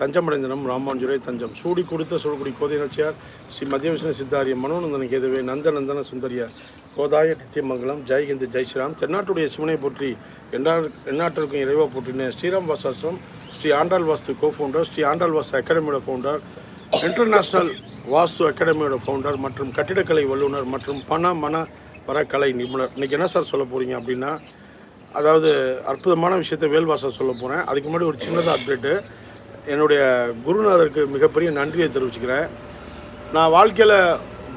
தஞ்சமடைந்தனம் ராமானுஜரே தஞ்சம். சூடி கொடுத்த சூழ்குடி கோதை நச்சியார் ஸ்ரீ மத்திய விஷ்ணு சித்தாரிய மனோநந்தன கேதுவே நந்தநந்தன சுந்தரிய. கோதாய நித்தியமங்கலம் ஜெய்ஹிந்த் ஜெய் ஸ்ரீராம். தென்னாட்டுடைய சிவனை போற்றி எண்ணா எந்நாட்டிற்கும் இறைவா போற்றின ஸ்ரீராம் வாசாசிரம் ஸ்ரீ ஆண்டாள் வாஸ்து கோ ஃபவுண்டர் ஸ்ரீ ஆண்டாள் வாஸ்து அகாடமியோட ஃபவுண்டர் இன்டர்நேஷ்னல் வாஸ்து அகாடமியோட ஃபவுண்டர் மற்றும் கட்டிடக்கலை வல்லுநர் மற்றும் பண மன வரக்கலை நிபுணர். இன்றைக்கி என்ன சார் சொல்ல போகிறீங்க அப்படின்னா அதாவது அற்புதமான விஷயத்தை வேல்வாசா சொல்ல போகிறேன் அதுக்கு முன்னாடி ஒரு சின்னதாக அப்டேட்டு என்னுடைய குருநாதருக்கு மிகப்பெரிய நன்றியை தெரிவிச்சுக்கிறேன். நான் வாழ்க்கையில்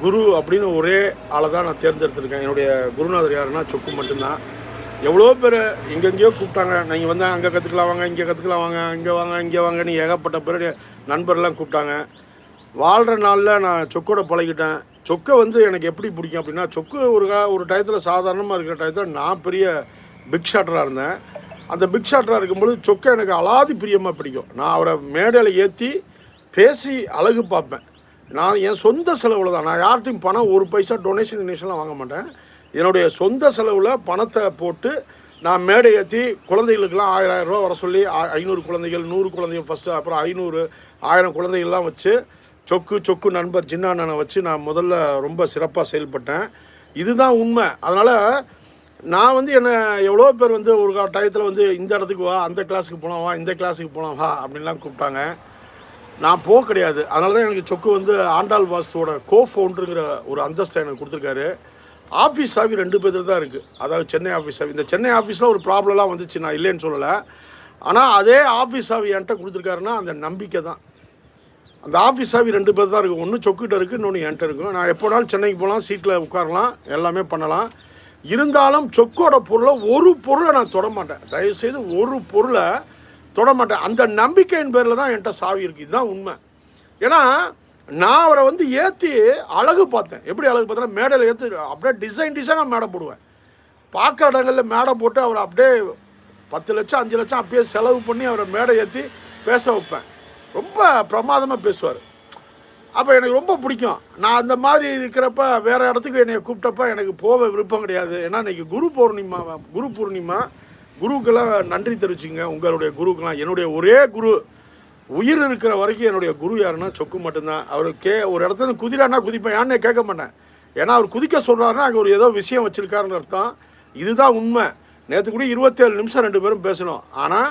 குரு அப்படின்னு ஒரே ஆளை தான் நான் தேர்ந்தெடுத்திருக்கேன். என்னுடைய குருநாதர் யாருன்னா சொக்கு மட்டும்தான். எவ்வளோ பேர் எங்கெங்கேயோ கூப்பிட்டாங்க. நீங்கள் வந்து அங்கே கற்றுக்கலாம் வாங்க இங்கே கற்றுக்கலாம் வாங்க இங்கே வாங்க இங்கே வாங்கன்னு ஏகப்பட்ட பேர் நண்பர்லாம் கூப்பிட்டாங்க. வாழ்கிற நாளில் நான் சொக்கோட பழகிட்டேன். சொக்கை வந்து எனக்கு எப்படி பிடிக்கும் அப்படின்னா சொக்கு ஒரு ஒரு டயத்தில் சாதாரணமாக இருக்கிற டயத்தில் நான் பெரிய பிக் ஷாட்டராக இருந்தேன். அந்த பிக் ஷாட்டராக இருக்கும்போது சொக்கை எனக்கு அலாதி பிரியமாக பிடிக்கும். நான் அவரை மேடையில் ஏற்றி பேசி அழகு பார்ப்பேன். நான் என் சொந்த செலவில் தான். நான் யார்கிட்டையும் பணம் ஒரு பைசா டொனேஷன் டொனேஷன்லாம் வாங்க மாட்டேன். என்னுடைய சொந்த செலவில் பணத்தை போட்டு நான் மேடை ஏற்றி குழந்தைகளுக்கெல்லாம் ஆயிரம் ஆயிரம் ரூபா வர சொல்லி ஐநூறு குழந்தைகள் நூறு குழந்தைகள் ஃபஸ்ட்டு அப்புறம் ஐநூறு ஆயிரம் குழந்தைகள்லாம் வச்சு சொக்கு சொக்கு நண்பர் ஜின்னானனை வச்சு நான் முதல்ல ரொம்ப சிறப்பாக செயல்பட்டேன். இதுதான் உண்மை. அதனால் நான் வந்து என்ன எவ்வளோ பேர் வந்து ஒரு டயத்தில் வந்து இந்த இடத்துக்கு வா அந்த கிளாஸுக்கு போகலாம் வா இந்த கிளாஸுக்கு போகலாம் வா அப்படின்லாம் கூப்பிட்டாங்க. நான் போக கிடையாது. அதனால தான் எனக்கு சொக்கு வந்து ஆண்டாள் வாசுவோட கோ ஃபவுண்டருங்கிற ஒரு அந்தஸ்தை எனக்கு கொடுத்துருக்காரு. ஆஃபீஸ் சாவி ரெண்டு பேர் தான் இருக்குது அதாவது சென்னை ஆஃபீஸ். சாவி இந்த சென்னை ஆஃபீஸில் ஒரு ப்ராப்ளம்லாம் வந்துச்சு. நான் இல்லைன்னு சொல்லலை. ஆனால் அதே ஆஃபீஸ் சாவி என்கிட்ட கொடுத்துருக்காருன்னா அந்த நம்பிக்கை தான். அந்த ஆஃபீஸ் சாவி ரெண்டு பேர் தான் இருக்குது ஒன்று சொக்கிட்ட இருக்குது இன்னொன்று என்கிட்ட இருக்கும் நான் எப்போனாலும் சென்னைக்கு போகலாம் சீட்டில் உட்காரலாம் எல்லாமே பண்ணலாம். இருந்தாலும் சொக்கோட பொருளை ஒரு பொருளை நான் தொட மாட்டேன். தயவுசெய்து ஒரு பொருளை தொட மாட்டேன். அந்த நம்பிக்கையின் பேரில் தான் என்கிட்ட சாவி இருக்குது இதுதான் உண்மை. ஏன்னா நான் அவரை வந்து ஏற்றி அழகு பார்த்தேன். எப்படி அழகு பார்த்தேன்னா மேடையில் ஏற்றி அப்படியே டிசைன் டிசைனாக மேடை போடுவேன். பார்க்குற இடங்களில் மேடை போட்டு அவரை அப்படியே பத்து லட்சம் அஞ்சு லட்சம் அப்படியே செலவு பண்ணி அவரை மேடை ஏற்றி பேச வைப்பேன். ரொம்ப பிரமாதமாக பேசுவார். அப்போ எனக்கு ரொம்ப பிடிக்கும். நான் அந்த மாதிரி இருக்கிறப்ப வேறு இடத்துக்கு என்னை கூப்பிட்டப்ப எனக்கு போக விருப்பம் கிடையாது. ஏன்னா இன்றைக்கி குரு பௌர்ணிமா குரு பூர்ணிமா குருக்கெல்லாம் நன்றி தெரிவிச்சுங்க உங்களுடைய குருக்கெல்லாம் என்னுடைய ஒரே குரு. உயிர் இருக்கிற வரைக்கும் என்னுடைய குரு யாருன்னா சொக்கு மட்டும்தான். அவர் கே ஒரு இடத்துல குதிரானா குதிப்பேன். யானே கேட்க மாட்டேன். ஏன்னா அவர் குதிக்க சொல்கிறாருன்னா அங்கே ஒரு ஏதோ விஷயம் வச்சுருக்காருன்னு அர்த்தம். இதுதான் உண்மை. நேற்று கூட இருபத்தேழு நிமிஷம் ரெண்டு பேரும் பேசணும் ஆனால்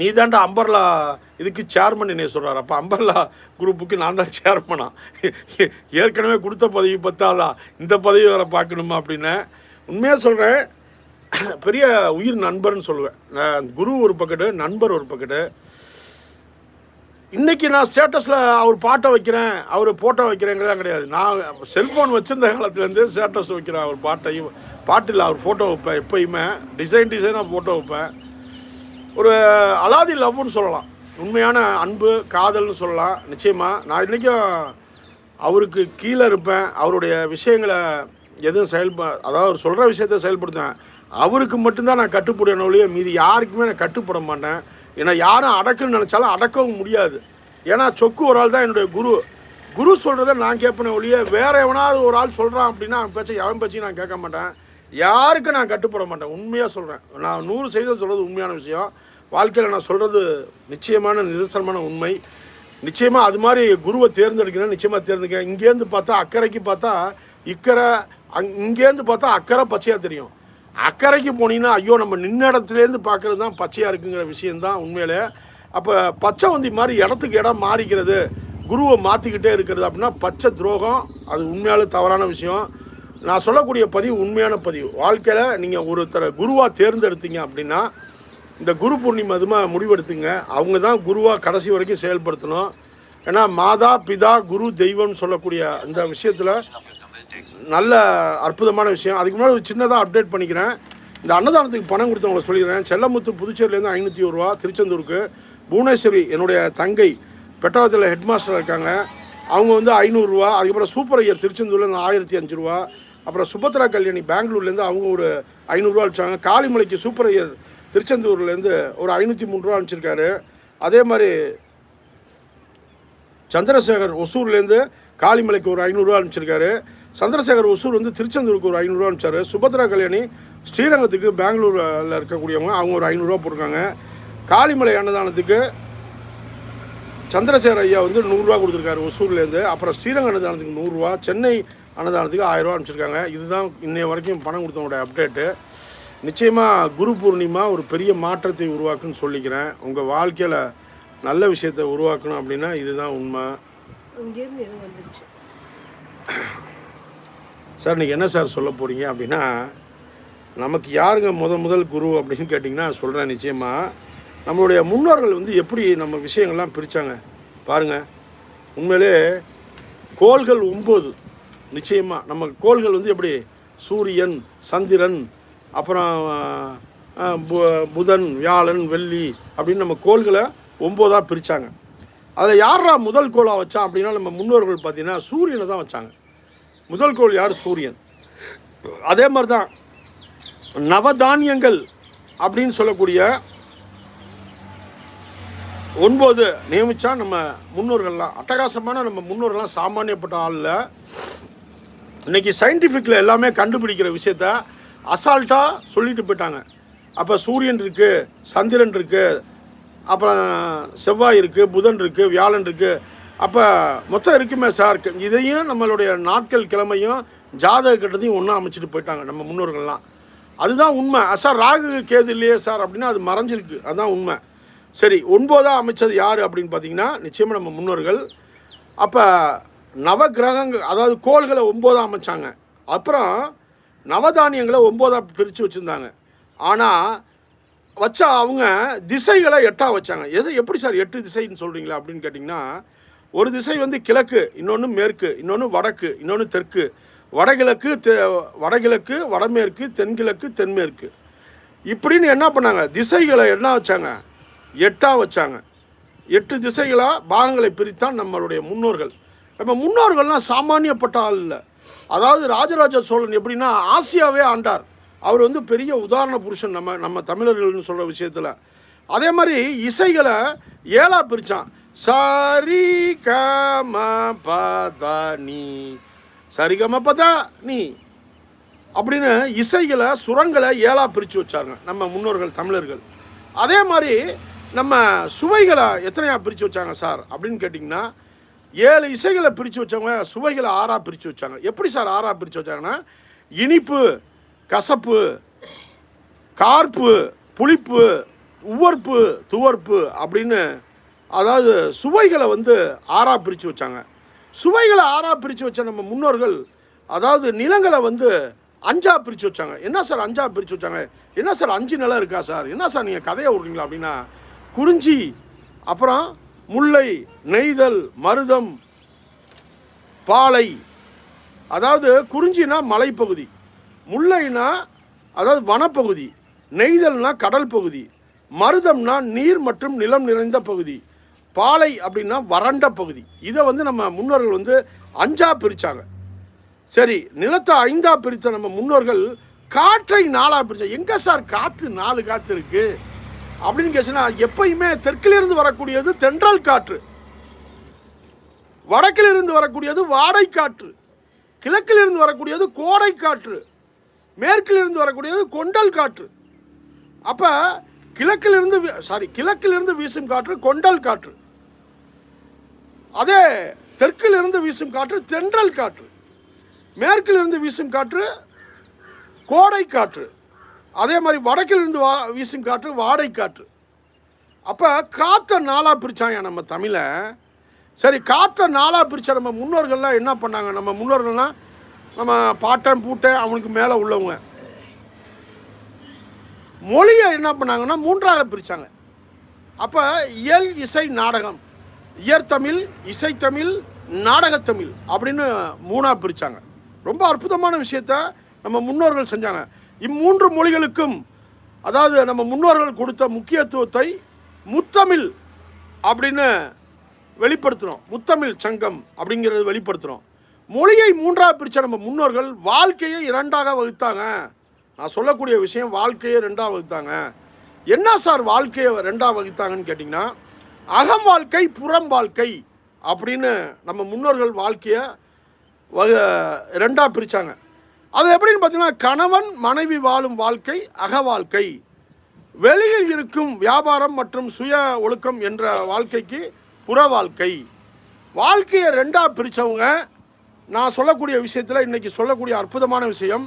நீ தாண்டா அம்பர்லா இதுக்கு சேர்மன் என்னை சொல்கிறார் அப்போ அம்பர்லா குரூப்புக்கு நான் தான் சேர்மனா ஏற்கனவே கொடுத்த பதவி பத்தாதா? இந்த பதவி வேறு பார்க்கணுமா அப்படின்னு? உண்மையாக சொல்கிறேன் பெரிய உயிர் நண்பர்னு சொல்லுவேன். நான் குரு ஒரு பக்கெட்டு நண்பர் ஒரு பக்கெட்டு இன்றைக்கி நான் ஸ்டேட்டஸில் அவர் பாட்டை வைக்கிறேன் அவர் ஃபோட்டோ வைக்கிறேங்கிறதா கிடையாது. நான் செல்ஃபோன் வச்சுருந்த காலத்துலேருந்து ஸ்டேட்டஸ் வைக்கிறேன் அவர் பாட்டையும். பாட்டில் அவர் ஃபோட்டோ வைப்பேன் எப்பயுமே. டிசைன் டிசைனாக ஃபோட்டோ வைப்பேன். ஒரு அலாதி லவ்னு சொல்லலாம். உண்மையான அன்பு காதல்னு சொல்லலாம். நிச்சயமாக நான் இன்றைக்கும் அவருக்கு கீழே இருப்பேன். அவருடைய விஷயங்களை எதுவும் செயல்ப அதாவது அவர் சொல்கிற விஷயத்த செயல்படுத்துவேன். அவருக்கு மட்டும்தான் நான் கட்டுப்படுவேன் ஒழிய மீதி யாருக்குமே நான் கட்டுப்பட மாட்டேன். ஏன்னா யாரும் அடக்குன்னு நினச்சாலும் அடக்கவும் முடியாது. ஏன்னா சொக்கு ஒரு ஆள் தான் என்னுடைய குரு. குரு சொல்கிறத நான் கேட்பேனே ஒழிய வேறு எவனாவது ஒரு ஆள் சொல்கிறான் அப்படின்னா அவன் பேச்சை எவன் பேச்சையும் நான் கேட்க மாட்டேன். யாருக்கும் நான் கட்டுப்பட மாட்டேன்? உண்மையாக சொல்கிறேன் நான் நூறு சதவீதம் சொல்கிறது உண்மையான விஷயம். வாழ்க்கையில் நான் சொல்கிறது நிச்சயமான நிதர்சனமான உண்மை. நிச்சயமாக அது மாதிரி குருவை தேர்ந்தெடுக்கிறேன் நிச்சயமாக தேர்ந்தெடுக்கிறேன். இங்கேருந்து பார்த்தா அக்கறைக்கு பார்த்தா இக்கரை அங் இங்கேருந்து பார்த்தா அக்கறை பச்சையாக தெரியும். அக்கறைக்கு போனீங்கன்னா ஐயோ நம்ம நின்ன இடத்துலேருந்து பார்க்குறது தான் பச்சையாக இருக்குங்கிற விஷயந்தான் உண்மையிலே. அப்போ பச்சை வந்தி மாதிரி இடத்துக்கு இடம் மாறிக்கிறது குருவை மாற்றிக்கிட்டே இருக்கிறது அப்படின்னா பச்சை துரோகம் அது உண்மையாலே தவறான விஷயம். நான் சொல்லக்கூடிய பதிவு உண்மையான பதிவு. வாழ்க்கையில் நீங்கள் ஒருத்தரை குருவாக தேர்ந்தெடுத்தீங்க அப்படின்னா இந்த குரு பூர்ணிமா அதுமா முடிவெடுத்துங்க. அவங்க தான் குருவாக கடைசி வரைக்கும் செயல்படுத்தணும். ஏன்னா மாதா பிதா குரு தெய்வம்னு சொல்லக்கூடிய அந்த விஷயத்தில் நல்ல அற்புதமான விஷயம். அதுக்கு முன்னாடி ஒரு சின்னதாக அப்டேட் பண்ணிக்கிறேன். இந்த அன்னதானத்துக்கு பணம் கொடுத்தவங்களை சொல்லிடுறேன் செல்லமுத்து புதுச்சேரியிலேருந்து ஐநூற்றி ஒரு ரூபா திருச்செந்தூருக்கு. புவனேஸ்வரி என்னுடைய தங்கை பெட்டாவத்தில் ஹெட் மாஸ்டர் இருக்காங்க. அவங்க வந்து ஐநூறுரூவா அதுக்கப்புறம் சூப்பர் ஐயர் திருச்செந்தூரில் ஆயிரத்தி அஞ்சு ரூபா. அப்புறம் சுபத்ரா கல்யாணி பெங்களூர்லேருந்து அவங்க ஒரு ஐநூறுரூவா அனுப்பிச்சாங்க. காளிமலைக்கு சூப்பர் ஐயர் திருச்செந்தூர்லேருந்து ஒரு ஐநூற்றி மூணு ரூபா அனுப்பிச்சிருக்காரு. அதே மாதிரி சந்திரசேகர் ஒசூர்லேருந்து காளிமலைக்கு ஒரு ஐநூறுரூவா அனுப்பிச்சிருக்காரு. சந்திரசேகர் ஒசூர் வந்து திருச்செந்தூருக்கு ஒரு ஐநூறுரூவா அனுப்பிச்சாரு. சுபத்ரா கல்யாணி ஸ்ரீரங்கத்துக்கு பெங்களூரில் இருக்கக்கூடியவங்க அவங்க ஒரு ஐநூறுரூவா போட்டிருக்காங்க. காளிமலை அன்னதானத்துக்கு சந்திரசேகர் ஐயா வந்து நூறுரூவா கொடுத்துருக்காரு ஒசூர்லேருந்து. அப்புறம் ஸ்ரீரங்க அன்னதானத்துக்கு நூறுரூவா. சென்னை அன்னதானத்துக்கு ஆயிரரூவா அனுப்பிச்சிருக்காங்க. இதுதான் இன்னைய வரைக்கும் பணம் கொடுத்தவங்களுடைய அப்டேட்டு நிச்சயமாக குரு பூர்ணிமா ஒரு பெரிய மாற்றத்தை உருவாக்குன்னு சொல்லிக்கிறேன். உங்கள் வாழ்க்கையில் நல்ல விஷயத்தை உருவாக்கணும் அப்படின்னா இதுதான் உண்மை. சார் இன்றைக்கி என்ன சார் சொல்ல போகிறீங்க அப்படின்னா நமக்கு யாருங்க முத முதல் குரு அப்படின்னு கேட்டிங்கன்னா சொல்கிறேன் நிச்சயமாக நம்மளுடைய முன்னோர்கள் வந்து எப்படி நம்ம விஷயங்கள்லாம் பிரித்தாங்க பாருங்கள் உண்மையிலே கோள்கள் ஒம்பது. நிச்சயமாக நம்ம கோள்கள் வந்து எப்படி? சூரியன் சந்திரன் அப்புறம் பு- புதன் வியாழன் வெள்ளி அப்படின்னு நம்ம கோள்களை ஒம்போதாக பிரித்தாங்க அதில் யாரா முதல் கோளாக வச்சான் அப்படின்னா நம்ம முன்னோர்கள் பார்த்தீங்கன்னா சூரியனை தான் வச்சாங்க. முதல் கோள் யார்? சூரியன். அதே மாதிரி தான் நவதானியங்கள் அப்படின்னு சொல்லக்கூடிய ஒன்பது நியமித்தா நம்ம முன்னோர்கள்லாம். அட்டகாசமான நம்ம முன்னோர்கள்லாம் சாமானியப்பட்ட ஆளில் இன்றைக்கி சயின்டிஃபிக்கில் எல்லாமே கண்டுபிடிக்கிற விஷயத்த அசால்ட்டாக சொல்லிட்டு போயிட்டாங்க. அப்போ சூரியன் இருக்குது சந்திரன் இருக்குது அப்புறம் செவ்வாய் இருக்குது புதன் இருக்குது வியாழன் இருக்குது அப்போ மொத்தம் இருக்குமே சார் இதையும் நம்மளுடைய நாட்கள் கிழமையும் ஜாதக கட்டத்தையும் ஒன்றா அமைச்சிட்டு போயிட்டாங்க நம்ம முன்னோர்கள்லாம். அதுதான் உண்மை. சார் ராகு கேது இல்லையே சார் அப்படின்னா அது மறைஞ்சிருக்கு. அதுதான் உண்மை. சரி ஒன்பதாக அமைச்சது யார் அப்படின்னு பார்த்தீங்கன்னா நிச்சயமாக நம்ம முன்னோர்கள். அப்போ நவ கிரகங்கள் அதாவது கோள்களை ஒம்போதாக அமைச்சாங்க. அப்புறம் நவதானியங்களை ஒம்போதாக பிரித்து வச்சுருந்தாங்க. ஆனால் வச்சா அவங்க திசைகளை எட்டாக வச்சாங்க. எது எப்படி சார் எட்டு திசைன்னு சொல்கிறீங்களா அப்படின்னு கேட்டிங்கன்னா ஒரு திசை வந்து கிழக்கு இன்னொன்று மேற்கு இன்னொன்று வடக்கு இன்னொன்று தெற்கு. வடகிழக்கு தெ வடகிழக்கு வடமேற்கு தென்கிழக்கு தென்மேற்கு. இப்படின்னு என்ன பண்ணாங்க? திசைகளை என்ன வச்சாங்க? எட்டாக வச்சாங்க. எட்டு திசைகளாக பாகங்களை பிரித்தான் நம்மளுடைய முன்னோர்கள். நம்ம முன்னோர்கள்லாம் சாமானியப்பட்ட ஆள் இல்லை. அதாவது ராஜராஜ சோழன் எப்படின்னா ஆசியாவே ஆண்டார். அவர் வந்து பெரிய உதாரண புருஷன் நம்ம நம்ம தமிழர்கள்னு சொல்கிற விஷயத்தில். அதே மாதிரி இசைகளை ஏழா பிரித்தான் சரி கம பதா நீ சரிகம பதா நீ அப்படின்னு இசைகளை சுரங்களை ஏழா பிரித்து வச்சாங்க நம்ம முன்னோர்கள் தமிழர்கள். அதே மாதிரி நம்ம சுவைகளை எத்தனையாக பிரித்து வச்சாங்க சார் அப்படின்னு கேட்டிங்கன்னா ஏழு இசைகளை பிரித்து வச்சவங்க சுவைகளை ஆறாக பிரித்து வச்சாங்க. எப்படி சார் ஆறாக பிரித்து வச்சாங்கன்னா இனிப்பு கசப்பு கார்ப்பு புளிப்பு உவர்ப்பு துவர்ப்பு அப்படின்னு அதாவது சுவைகளை வந்து ஆறாக பிரித்து வச்சாங்க. சுவைகளை ஆறாக பிரித்து வச்ச நம்ம முன்னோர்கள் அதாவது நிலங்களை வந்து அஞ்சாக பிரித்து வச்சாங்க. என்ன சார் அஞ்சாக பிரித்து வச்சாங்க? என்ன சார் அஞ்சு நிலம் இருக்கா சார்? என்ன சார் நீங்கள் கதையை விட்றீங்களா அப்படின்னா குறிஞ்சி அப்புறம் முல்லை நெய்தல் மருதம் பாலை. அதாவது குறிஞ்சினா மலைப்பகுதி முல்லைனா அதாவது வனப்பகுதி நெய்தல்னா கடல் பகுதி மருதம்னா நீர் மற்றும் நிலம் நிறைந்த பகுதி பாலை அப்படின்னா வறண்ட பகுதி. இதை வந்து நம்ம முன்னோர்கள் வந்து அஞ்சா பிரித்தாங்க சரி நிலத்தை ஐந்தா பிரித்த நம்ம முன்னோர்கள் காற்றை நாலாக பிரித்தாங்க எங்கே சார் காற்று நாலு காற்று இருக்குது அப்படின்னு கேச்சுன்னா எப்பயுமே தெற்கிலிருந்து வரக்கூடியது தென்றல் காற்று. வடக்கிலிருந்து வரக்கூடியது வாடை காற்று. கிழக்கிலிருந்து வரக்கூடியது கோடை காற்று. மேற்கிலிருந்து வரக்கூடியது கொண்டல் காற்று. அப்போ கிழக்கிலிருந்து சாரி கிழக்கிலிருந்து வீசும் காற்று கொண்டல் காற்று. அதே தெற்கிலிருந்து வீசும் காற்று தென்றல் காற்று. மேற்கிலிருந்து வீசும் காற்று கோடை காற்று. அதே மாதிரி வடக்கிலிருந்து வா வீசும் காற்று வாடை காற்று. அப்போ காற்றை நாளாக பிரித்தாங்க நம்ம தமிழை. சரி காற்றை நாளாக பிரித்த நம்ம முன்னோர்கள்லாம் என்ன பண்ணாங்க? நம்ம முன்னோர்கள்லாம் நம்ம பாட்டன் பூட்டன் அவனுக்கு மேலே உள்ளவங்க. மொழியை என்ன பண்ணாங்கன்னா மூன்றாக பிரித்தாங்க அப்போ இயல் இசை நாடகம். இயற்தமிழ் இசைத்தமிழ் நாடகத்தமிழ் அப்படின்னு மூணாக பிரித்தாங்க ரொம்ப அற்புதமான விஷயத்த நம்ம முன்னோர்கள் செஞ்சாங்க. இம்மூன்று மொழிகளுக்கும் அதாவது நம்ம முன்னோர்கள் கொடுத்த முக்கியத்துவத்தை முத்தமிழ் அப்படின்னு வெளிப்படுத்துகிறோம் முத்தமிழ் சங்கம் அப்படிங்கிறது வெளிப்படுத்துகிறோம் மொழியை மூன்றாக பிரித்த நம்ம முன்னோர்கள் வாழ்க்கையை இரண்டாக வகுத்தாங்க. நான் சொல்லக்கூடிய விஷயம் வாழ்க்கையை ரெண்டாக வகுத்தாங்க. என்ன சார் வாழ்க்கையை ரெண்டாக வகுத்தாங்கன்னு கேட்டிங்கன்னா அகம் வாழ்க்கை புறம் வாழ்க்கை அப்படின்னு நம்ம முன்னோர்கள் வாழ்க்கையை வக ரெண்டாக பிரித்தாங்க அது எப்படின்னு பார்த்தீங்கன்னா கணவன் மனைவி வாழும் வாழ்க்கை அக வாழ்க்கை. வெளியில் இருக்கும் வியாபாரம் மற்றும் சுய ஒழுக்கம் என்ற வாழ்க்கைக்கு புற வாழ்க்கை. வாழ்க்கையை ரெண்டாக பிரித்தவங்க நான் சொல்லக்கூடிய விஷயத்தில் இன்றைக்கி சொல்லக்கூடிய அற்புதமான விஷயம்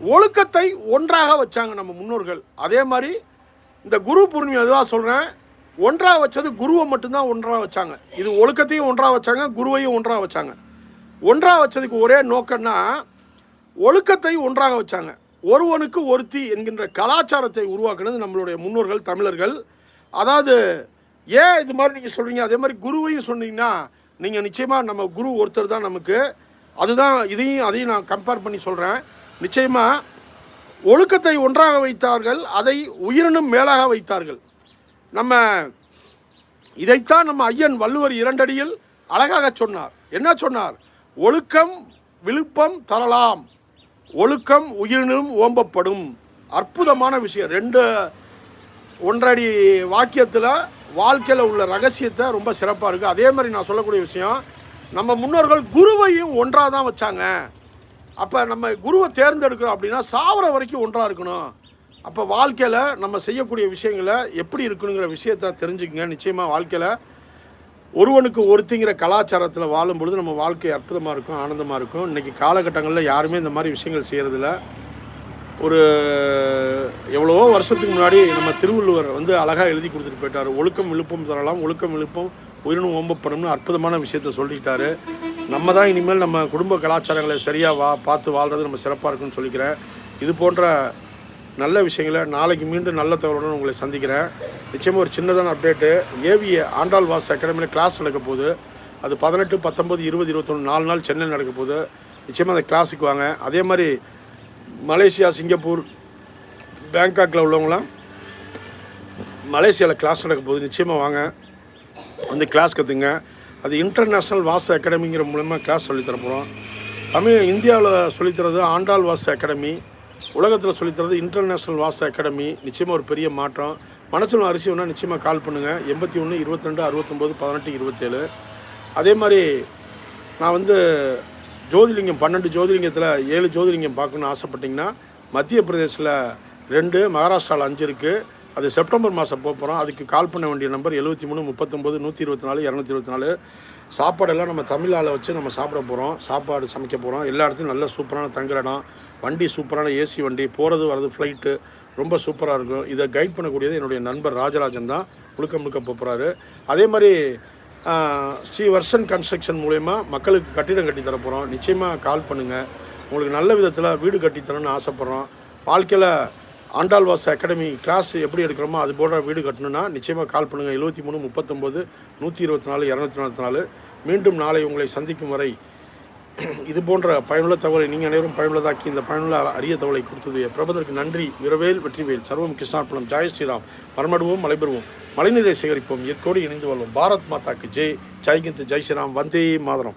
ஒழுக்கத்தை ஒன்றாக வச்சாங்க நம்ம முன்னோர்கள். அதே மாதிரி இந்த குரு பூர்ணிமை எதுவாக சொல்கிறேன் ஒன்றாக வச்சது குருவை மட்டும்தான் ஒன்றாக வச்சாங்க. இது ஒழுக்கத்தையும் ஒன்றாக வச்சாங்க குருவையும் ஒன்றாக வச்சாங்க. ஒன்றாக வச்சதுக்கு ஒரே நோக்கம்னா ஒழுக்கத்தை ஒன்றாக வச்சாங்க. ஒருவனுக்கு ஒருத்தி என்கின்ற கலாச்சாரத்தை உருவாக்குனது நம்மளுடைய முன்னோர்கள் தமிழர்கள். அதாவது ஏன் இது மாதிரி நீங்கள் சொல்கிறீங்க அதே மாதிரி குருவையும் சொன்னீங்கன்னா நீங்கள் நிச்சயமாக நம்ம குரு ஒருத்தர் தான் நமக்கு. அதுதான் இதையும் அதையும் நான் கம்பேர் பண்ணி சொல்கிறேன் நிச்சயமாக ஒழுக்கத்தை ஒன்றாக வைத்தார்கள் அதை உயிரினும் மேலாக வைத்தார்கள். நம்ம இதைத்தான் நம்ம ஐயன் வள்ளுவர் இரண்டடியில் அழகாக சொன்னார். என்ன சொன்னார்? ஒழுக்கம் விழுப்பம் தரலாம். ஒழுக்கம் உயிரினும் ஓம்பப்படும். அற்புதமான விஷயம். ரெண்டு ஒன்றடி வாக்கியத்தில் வாழ்க்கையில் உள்ள ரகசியத்தை ரொம்ப சிறப்பாக இருக்குது அதே மாதிரி நான் சொல்லக்கூடிய விஷயம் நம்ம முன்னோர்கள் குருவையும் ஒன்றாக தான் வச்சாங்க. அப்போ நம்ம குருவை தேர்ந்தெடுக்கிறோம் அப்படின்னா சாவர வரைக்கும் ஒன்றாக இருக்கணும். அப்போ வாழ்க்கையில் நம்ம செய்யக்கூடிய விஷயங்களை எப்படி இருக்கணுங்கிற விஷயத்த தெரிஞ்சுக்கங்க. நிச்சயமாக வாழ்க்கையில் ஒருவனுக்கு ஒருத்திங்கிற கலாச்சாரத்தில் வாழும் பொழுது நம்ம வாழ்க்கை அற்புதமாக இருக்கும் ஆனந்தமாக இருக்கும். இன்றைக்கி காலகட்டங்களில் யாருமே இந்த மாதிரி விஷயங்கள் செய்கிறதில்ல ஒரு எவ்வளவோ வருஷத்துக்கு முன்னாடி நம்ம திருவள்ளுவர் வந்து அழகாக எழுதி கொடுத்துட்டு போயிட்டார். ஒழுக்கம் விழுப்பம் தரலாம் ஒழுக்கம் விழுப்பம் உயிரினும் ஓம்பப்படும்னு அற்புதமான விஷயத்த சொல்லிட்டாரு நம்ம தான் இனிமேல் நம்ம குடும்ப கலாச்சாரங்களை சரியாக வா பார்த்து வாழ்கிறது நம்ம சிறப்பாக இருக்குன்னு சொல்லிக்கிறேன். இது போன்ற நல்ல விஷயங்களை நாளைக்கு மீண்டும் நல்ல தகவலுடன் உங்களை சந்திக்கிறேன். நிச்சயமாக ஒரு சின்னதான update A V A Andal was அகாடமியில் கிளாஸ் நடக்க போகுது. அது பதினெட்டு பத்தொம்பது இருபது இருபத்தொன்று நாலு நாள் சென்னையில் நடக்க போகுது. நிச்சயமாக அந்த கிளாஸுக்கு வாங்க. அதே மாதிரி மலேசியா சிங்கப்பூர் பேங்காக்கில் உள்ளவங்களாம் மலேசியாவில் கிளாஸ் நடக்க போகுது. நிச்சயமாக வாங்க. வந்து கிளாஸ் கற்றுங்க அது இன்டர்நேஷ்னல் வாஸ் அகாடமிங்கிற மூலமாக கிளாஸ் சொல்லித்தர போகிறோம் தமிழ் இந்தியாவில் சொல்லித்தரது ஆண்டாள் வாஸ் அகாடமி உலகத்தில் சொல்லித்தரது இன்டர்நேஷ்னல் வாஸ் அகாடமி நிச்சயமாக ஒரு பெரிய மாற்றம். மனச்சல் அரிசி வேணால் நிச்சயமாக கால் பண்ணுங்கள் எண்பத்தி ஒன்று இருபத்தி ரெண்டு அறுபத்தொம்போது பதினெட்டு இருபத்தேழு. அதே மாதிரி நான் வந்து ஜோதிலிங்கம் பன்னெண்டு ஜோதிலிங்கத்தில் ஏழு ஜோதிலிங்கம் பார்க்கணுன்னு ஆசைப்பட்டிங்கன்னா மத்திய பிரதேசில் ரெண்டு மகாராஷ்டிராவில் அஞ்சு இருக்குது அது செப்டம்பர் மாதம் போக போகிறோம் அதுக்கு கால் பண்ண வேண்டிய நம்பர் எழுபத்தி மூணு முப்பத்தொம்போது நூற்றி இருபத்தி நாலு இரநூத்தி இருபத்தி நாலு. சாப்பாடெல்லாம் நம்ம தமிழ் ஆளை வச்சு நம்ம சாப்பிட போகிறோம் சாப்பாடு சமைக்க போகிறோம் எல்லா இடத்துலையும் நல்ல சூப்பரான தங்குற இடம். வண்டி சூப்பரான ஏசி வண்டி. போகிறது வர்றது ஃப்ளைட்டு ரொம்ப சூப்பராக இருக்கும். இதை கைட் பண்ணக்கூடியது என்னுடைய நண்பர் ராஜராஜன் தான். முழுக்க முழுக்க போகிறாரு அதே மாதிரி ஸ்ரீ வர்ஷன் கன்ஸ்ட்ரக்ஷன் மூலயமா மக்களுக்கு கட்டிடம் கட்டி தரப்போகிறோம் நிச்சயமாக கால் பண்ணுங்கள் உங்களுக்கு நல்ல விதத்தில் வீடு கட்டித்தரணும்னு ஆசைப்பட்றோம். வாழ்க்கையில் ஆண்டாள்வாஸ் அகாடமி கிளாஸ் எப்படி எடுக்கிறோமோ அது போல் வீடு கட்டணும்னா நிச்சயமாக கால் பண்ணுங்கள் எழுபத்தி மூணு முப்பத்தொம்போது நூற்றி இருபத்தி நாலு இரநூத்தி நாற்பத்தி நாலு. மீண்டும் நாளை உங்களை சந்திக்கும் வரை இது போன்ற பயனுள்ள தகவலை நீங்கள் அனைவரும் பயனுள்ளதாக்கி இந்த பயனுள்ள அரிய தகவலை கொடுத்தது. பிரபதற்கு நன்றி. விரவேல் வெற்றிவேல் சர்வம் கிருஷ்ணார்பணம். ஜெய் ஸ்ரீராம். மரமடுவோம் மலைபெறுவோம். மழைநீரை சேகரிப்போம். இயற்கையோடு இணைந்து வாழ்வோம். பாரத் மாதாக்கு ஜெய். ஜெய்கிந்த் ஜெய் ஸ்ரீராம். வந்தே மாதரம்.